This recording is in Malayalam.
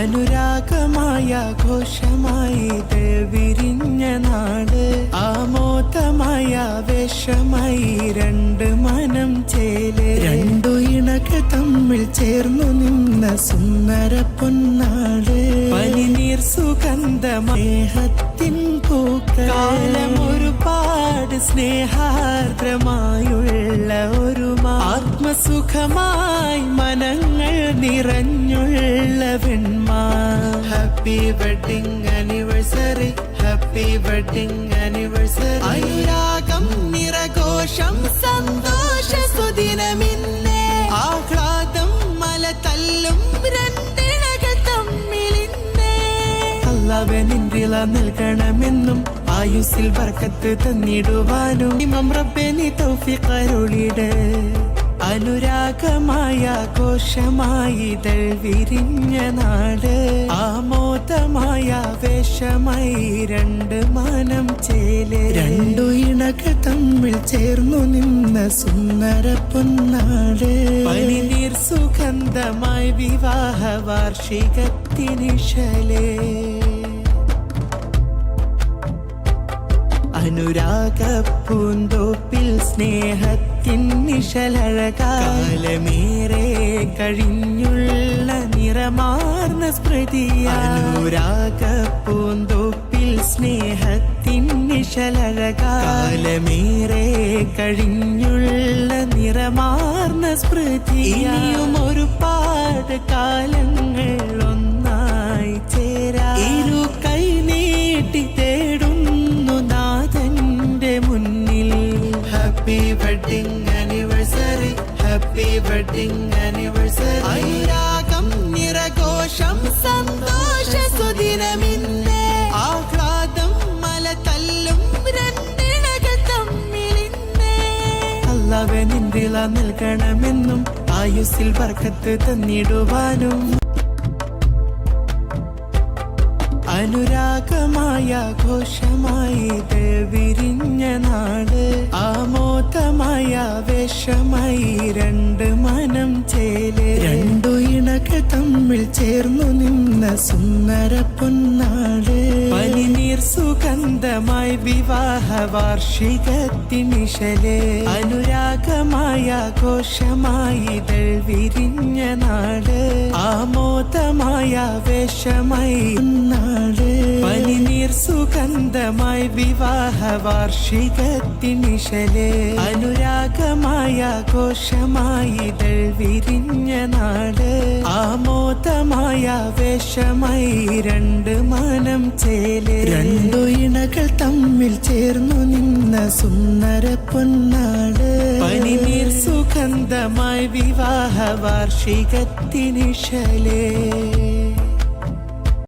അനുരാഗമായ ഘോഷമായി വിരിഞ്ഞ നാട് ആമോദമായ വേഷമായി രണ്ട് മനം ചേൽ. രണ്ടു ഇണക്ക് തമ്മിൽ ചേർന്നു നിന്ന സുന്ദര പൊന്നാട് പനിനീർ സുഗന്ധമേഹത്തിൻ പൂക്കാലം ഒരുപാട് സ്നേഹാർദ്രമായുള്ള ഒരു ആത്മസുഖമായി മനങ്ങൾ നിറഞ്ഞുള്ള വെൺമാ happy wedding anniversary happy wedding anniversary അനുരാഗം നിറഘോഷം സന്തോഷ സുദിനമിന്നേ. ആഹ്ലാദം മല തല്ലും രണ്ടിണകൾ തമ്മിലിന്നേ. അള്ളവനിന്റിള നൽകണമെന്നും ആയുസിൽ വർക്കത്ത് തന്നിടുവാനും. ഇമം റബ്ബെ നീ തൗഫിഖരുളിട് അനുരാഗമായ കോശമായി ഇതൾ വിരിഞ്ഞ നാട്. ആമോദമായ വേഷമായി രണ്ട് മാനം ചേൽ. രണ്ടു ഇണക തമ്മിൽ ചേർന്നു നിന്ന സുന്ദര പൊന്നാട്. പനിനീർ സുഗന്ധമായി വിവാഹ വാർഷികത്തിനിശലേ അനുരാഗ പൂന്തോപ്പിൽ സ്നേഹത്തിൻ നിശലഴകാലമേറെ കഴിഞ്ഞുള്ള നിറമാർന്ന സ്മൃതി അനുരാഗ പൂന്തോപ്പിൽ സ്നേഹത്തിൻ നിശലഴകാലമേറെ കഴിഞ്ഞുള്ള നിറമാർന്ന സ്മൃതിയും ഒരു ഒരുപാട് കാലങ്ങൾ ഹാപ്പി വെഡിങ് ആനിവേഴ്സറി അനുരാഗം നിറഘോഷം സന്തോഷ സുദിനമിന്നേ ആഹ്ലാദം മല തല്ലും രണ്ടിണകൾ തമ്മിലിന്നേ അള്ളവനിന്തിള നൽകണമെന്നും ആയുസിൽ വർക്കത്ത് തന്നിടുവാനും. അനുരാഗമായ ഘോഷമായി ഇത് രണ്ടു ഇണകൾ തമ്മിൽ ചേർന്നു നിന്ന സുന്ദര പൊന്നാട്. വിവാഹ വാർഷികത്തിനിശലെ അനുരാഗമായ ഘോഷമായി ഇതൾ വിരിഞ്ഞ നാട്. ആമോദമായ വേഷമായി നാട്. പനിനീർ സുഗന്ധമായി വിവാഹ വാർഷികത്തിനിശലെ അനുരാഗമായ ഘോഷമായി ഇതൾ വിരിഞ്ഞ നാട്. ആമോദമായ വേഷമായി രണ്ട് മനം ചേലെ. രണ്ടു ഇണകൾ തമ്മിൽ ചേർന്നു നിന്ന സുന്ദര പൊന്നാട്. പനിനീർ സുഗന്ധമായി വിവാഹ വാർഷികത്തിനിശലേ